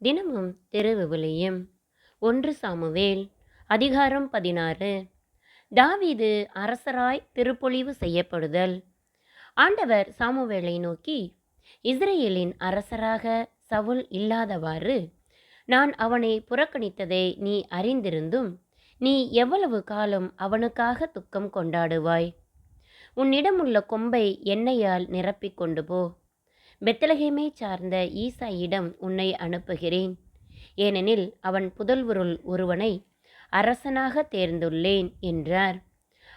தினமும் திருவிவிலியம் ஒன்று சாமுவேல் அதிகாரம் பதினாறு. தாவீது அரசராய் திருப்பொழிவு செய்யப்படுதல். ஆண்டவர் சாமுவேலை நோக்கி இஸ்ரேலின் அரசராக சவுல் இல்லாதவாறு நான் அவனை புறக்கணித்ததை நீ அறிந்திருந்தும் நீ எவ்வளவு காலம் அவனுக்காக துக்கம் கொண்டாடுவாய்? உன்னிடமுள்ள கொம்பை எண்ணெயால் நிரப்பிக் கொண்டு போ. பெத்தலகேமை சார்ந்த ஈசாயிடம் உன்னை அனுப்புகிறேன். ஏனெனில் அவன் புதல்வருள் ஒருவனை அரசனாக தேர்ந்துள்ளேன் என்றார்.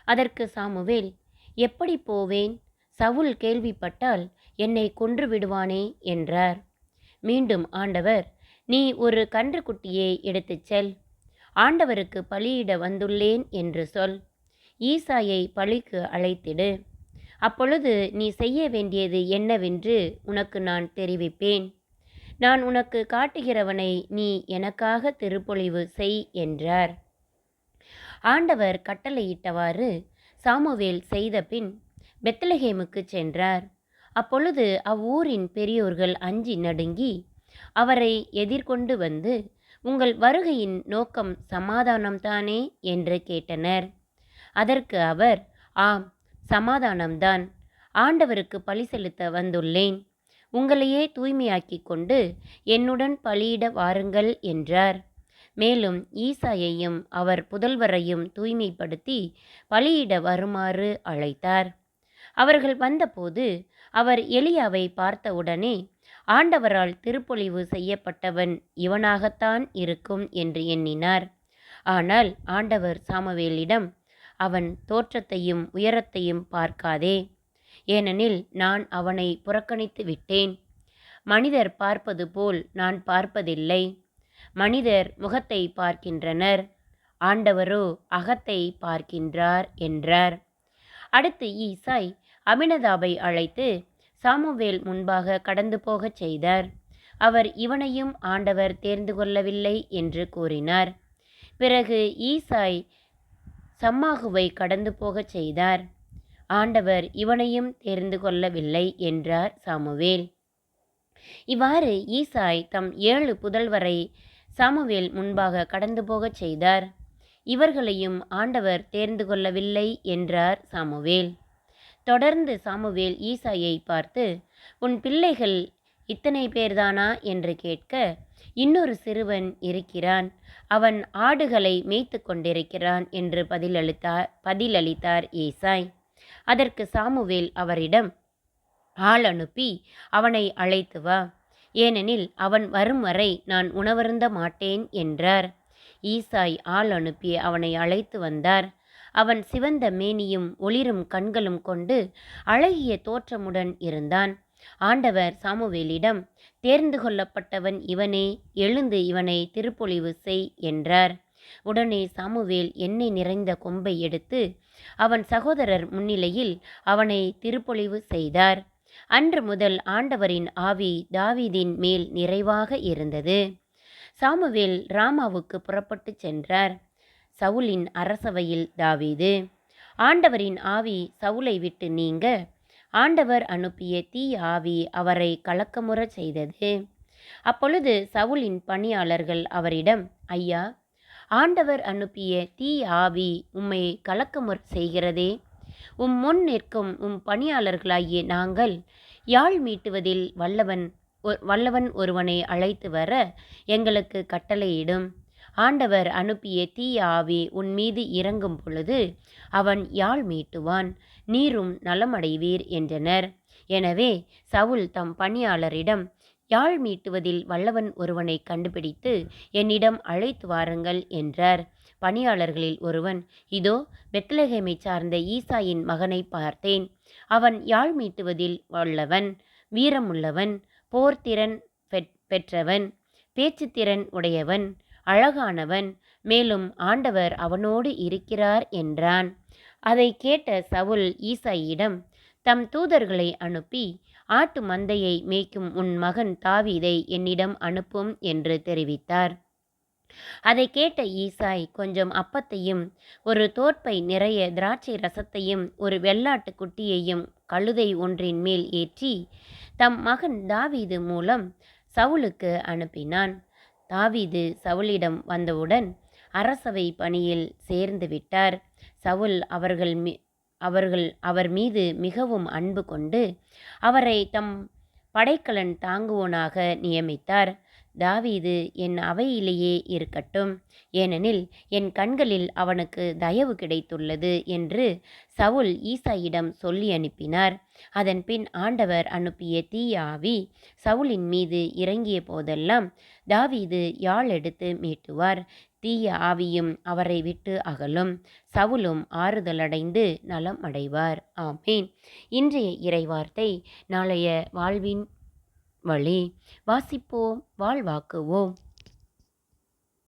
அதற்கு சாமுவேல் எப்படி போவேன்? சவுல் கேள்விப்பட்டால் என்னை கொன்று விடுவானே என்றார். மீண்டும் ஆண்டவர் நீ ஒரு கன்றுக்குட்டியை எடுத்துச் செல். ஆண்டவருக்கு பலியிட வந்துள்ளேன் என்று சொல். ஈசாயை பழிக்கு அழைத்திடு. அப்பொழுது நீ செய்ய வேண்டியது என்னவென்று உனக்கு நான் தெரிவிப்பேன். நான் உனக்கு காட்டுகிறவனை நீ எனக்காக திருப்பொழிவு செய் என்றார். ஆண்டவர் கட்டளையிட்டவாறு சாமுவேல் செய்த பின் பெத்லஹேமுக்கு சென்றார். அப்பொழுது அவ்வூரின் பெரியோர்கள் அஞ்சி நடுங்கி அவரை எதிர்கொண்டு வந்து உங்கள் வருகையின் நோக்கம் சமாதானம்தானே? என்று கேட்டனர். அதற்கு அவர் ஆம் சமாதானம்தான். ஆண்டவருக்கு பழி செலுத்த வந்துள்ளேன். உங்களையே தூய்மையாக்கி கொண்டு என்னுடன் பலியிட வாருங்கள் என்றார். மேலும் ஈசாயையும் அவர் புதல்வரையும் தூய்மைப்படுத்தி பலியிட வருமாறு அழைத்தார். அவர்கள் வந்தபோது அவர் எலியாவை பார்த்தவுடனே ஆண்டவரால் திருப்பொழிவு செய்யப்பட்டவன் இவனாகத்தான் இருக்கும் என்று எண்ணினார். ஆனால் ஆண்டவர் சாமவேலிடம் அவன் தோற்றத்தையும் உயரத்தையும் பார்க்காதே. ஏனெனில் நான் அவனை புறக்கணித்து விட்டேன். மனிதர் பார்ப்பது போல் நான் பார்ப்பதில்லை. மனிதர் முகத்தை பார்க்கின்றனர். ஆண்டவரோ அகத்தை பார்க்கின்றார் என்றார். அடுத்து ஈசாய் அபினதாபை அழைத்து சாமுவேல் முன்பாக கடந்து போகச் செய்தார். அவர் இவனையும் ஆண்டவர் தேர்ந்து கொள்ளவில்லை என்று கூறினார். பிறகு ஈசாய் சம்மாகுவை கடந்து போகச் செய்தார். ஆண்டவர் இவனையும் தெரிந்து கொள்ளவில்லை என்றார் சாமுவேல். இவ்வாறு ஈசாய் தம் ஏழு புதல்வரை சாமுவேல் முன்பாக கடந்து போகச் செய்தார். இவர்களையும் ஆண்டவர் தேர்ந்து கொள்ளவில்லை என்றார் சாமுவேல். தொடர்ந்து சாமுவேல் ஈசாயை பார்த்து உன் பிள்ளைகள் இத்தனை பேர்தானா? என்று கேட்க இன்னொரு சிறுவன் இருக்கிறான். அவன் ஆடுகளை மேய்த்து கொண்டிருக்கிறான் என்று பதிலளித்தார் பதிலளித்தார் ஏசாய். அதற்கு சாமுவேல் அவரிடம் ஆள் அனுப்பி அவனை அழைத்து வா. ஏனெனில் அவன் வரும் வரை நான் உணவருந்த மாட்டேன் என்றார். ஈசாய் ஆள் அனுப்பி அவனை அழைத்து வந்தார். அவன் சிவந்த மேனியும் ஒளிரும் கண்களும் கொண்டு அழகிய தோற்றமுடன் இருந்தான். ஆண்டவர் சாமுவேலிடம் தேர்ந்து கொள்ளப்பட்டவன் இவனே எழுந்து இவனை திருப்பொழிவு செய் என்றார். உடனே சாமுவேல் எண்ணெய் நிறைந்த கொம்பை எடுத்து அவன் சகோதரர் முன்னிலையில் அவனை திருப்பொழிவு செய்தார். அன்று முதல் ஆண்டவரின் ஆவி தாவீதின் மேல் நிறைவாக இருந்தது சாமுவேல் ராமாவுக்கு புறப்பட்டு சென்றார். சவுலின் அரசவையில் தாவீது. ஆண்டவரின் ஆவி சவுலை விட்டு நீங்க ஆண்டவர் அனுப்பிய தீ ஆவி அவரை கலக்கமுறச் செய்தது. அப்பொழுது சவுலின் பணியாளர்கள் அவரிடம் ஐயா ஆண்டவர் அனுப்பிய தீ ஆவி உம்மை கலக்கமுற செய்கிறதே. உம் முன் நிற்கும் உம் பணியாளர்களாகிய நாங்கள் யாழ் மீட்டுவதில் வல்லவன் வல்லவன் ஒருவனை அழைத்து வர எங்களுக்கு கட்டளையிடும். ஆண்டவர் அனுப்பிய தீய ஆவி உன் மீது இறங்கும் பொழுது அவன் யாழ் மீட்டுவான் நீரும் நலமடைவீர் என்றனர். எனவே சவுல் தம் பணியாளரிடம் யாழ் மீட்டுவதில் வல்லவன் ஒருவனை கண்டுபிடித்து என்னிடம் அழைத்து வாருங்கள் என்றார். பணியாளர்களில் ஒருவன் இதோ பெத்லஹேமை சார்ந்த ஈசாயின் மகனை பார்த்தேன். அவன் யாழ் மீட்டுவதில் வல்லவன் வீரமுள்ளவன் போர்த்திறன் பெற்றவன் பேச்சுத்திறன் உடையவன் அழகானவன் மேலும் ஆண்டவர் அவனோடு இருக்கிறார் என்றான். அதை கேட்ட சவுல் ஈசாயிடம் தம் தூதர்களை அனுப்பி ஆட்டு மந்தையை மேய்க்கும் உன் மகன் தாவீதை என்னிடம் அனுப்பும் என்று தெரிவித்தார். அதை கேட்ட ஈசாய் கொஞ்சம் அப்பத்தையும் ஒரு தோற்பை நிறைய திராட்சை ரசத்தையும் ஒரு வெள்ளாட்டு குட்டியையும் கழுதை ஒன்றின் மேல் ஏற்றி தம் மகன் தாவீது மூலம் சவுலுக்கு அனுப்பினான். தாவீது சவுலிடம் வந்தவுடன் அரசவை பணியில் சேர்ந்து விட்டார். சவுல் அவர்கள் மீ அவர்கள் அவர் மீது மிகவும் அன்பு கொண்டு அவரை தம் படைக்கலன் தாங்குவோனாக நியமித்தார். தாவீது என் அவையிலேயே இருக்கட்டும். ஏனெனில் என் கண்களில் அவனுக்கு தயவு கிடைத்துள்ளது என்று சவுல் ஈசாயிடம் சொல்லி அனுப்பினார். அதன் பின் ஆண்டவர் அனுப்பிய தீய ஆவி சவுலின் மீது இறங்கிய போதெல்லாம் தாவீது யாழ் எடுத்து மீட்டுவார். தீய ஆவியும் அவரை விட்டு அகலும். சவுலும் ஆறுதலடைந்து நலம் அடைவார் ஆமேன். இன்றைய இறைவார்த்தை நாளைய வாழ்வின் வழி வாசிப்போம் வாழ்வாக்குவோம்.